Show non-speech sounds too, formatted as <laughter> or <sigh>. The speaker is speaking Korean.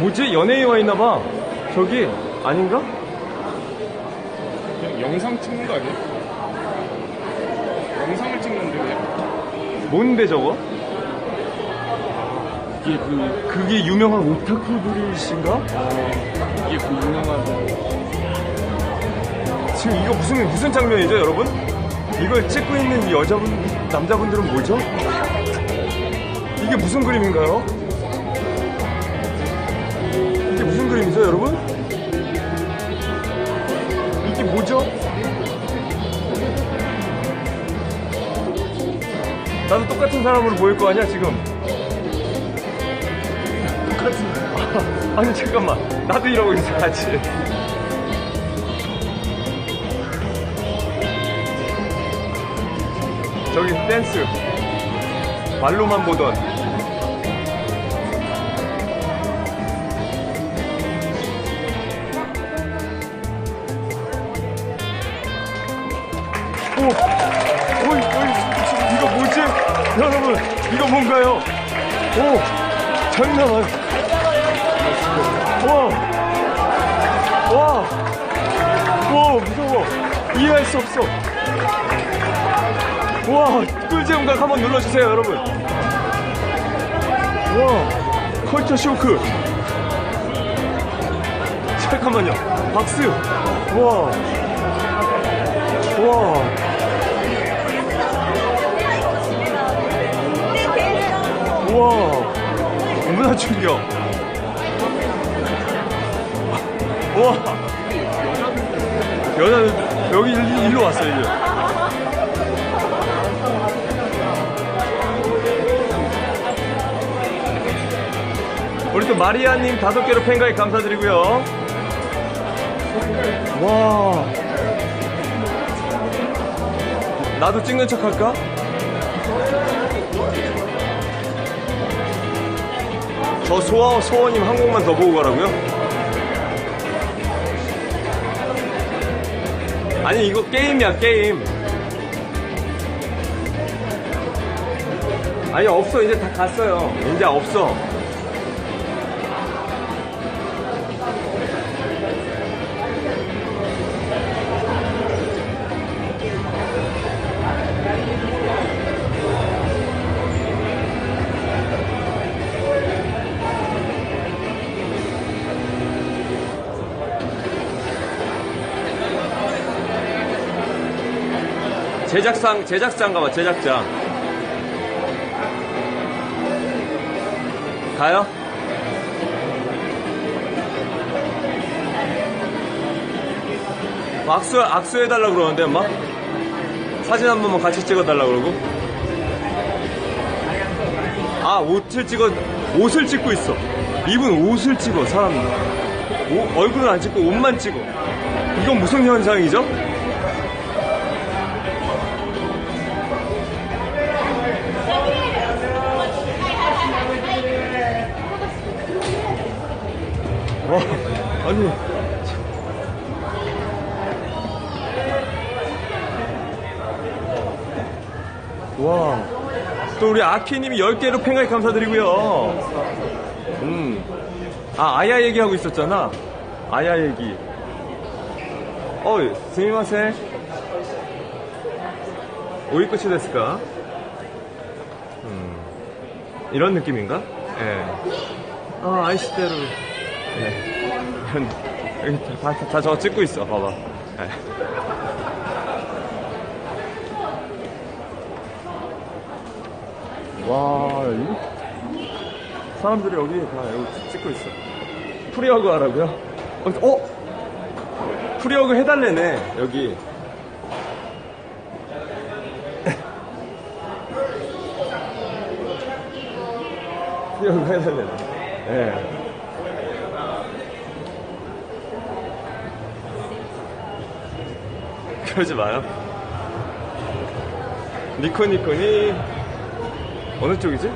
뭐지? 연예인 와 있나 봐. 저기, 아닌가? 그냥 영상 찍는 거 아니야? 영상을 찍는데 그냥 뭔데 저거? 이게 그, 그게 유명한 오타쿠들이신가? 이게 그 유명한 지금 이거 무슨, 무슨 장면이죠, 여러분? 이걸 찍고 있는 이 여자분, 남자분들은 뭐죠? 이게 무슨 그림인가요? 그림이죠, 여러분? 이게 뭐죠? 나도 똑같은 사람으로 보일 거 아니야, 지금? 똑같은, <laughs> 아니, 잠깐만. 나도 이러고 있어, 같이. 저기 댄스 말로만 보던 여러분, 이거 뭔가요? 오, 장난 아니. 와, 와, 와, 무서워. 이해할 수 없어. 와, 꿀잼각 한번 눌러주세요, 여러분. 와, 컬처 쇼크. 잠깐만요. 와. 와. 너무나 충격. 와. 여자는 여기 일- 일로 왔어요, 일로. 우리 또 마리아님 다섯 개로 팬가입 감사드리고요. 와. 나도 찍는 척 할까? 저 소아, 소원님 한 곡만 더 보고 가라고요? 아니, 이거 게임이야, 게임. 아니, 없어. 이제 다 갔어요. 이제 없어. 제작상, 제작장 가봐, 제작장. 가요? 악수, 악수해달라 그러는데, 엄마? 사진 한 번만 같이 찍어달라 그러고? 아, 옷을 찍어, 옷을 찍고 있어. 입은 옷을 찍어, 사람. 옷- 얼굴은 안 찍고 옷만 찍어. 이건 무슨 현상이죠? 아니. 와. 또 우리 아키님이 10개로 팽가입 감사드리고요. 음. 아, 아야 얘기하고 있었잖아. 아야 얘기. 어이, 스미마세. 오이쿠치 데스까? 음. 이런 느낌인가? 예. 아, 아이시대로. 네. 다, 다, 다 저거 찍고 있어, 봐봐. 네. 와, 이거. 사람들이 여기 다 여기 찍고 있어. 프리허그 하라고요? 어? 어? 프리허그 해달래네, 여기. <laughs> 프리허그 해달래네. 예. 그러지 마요. 니코니코니 어느 쪽이지?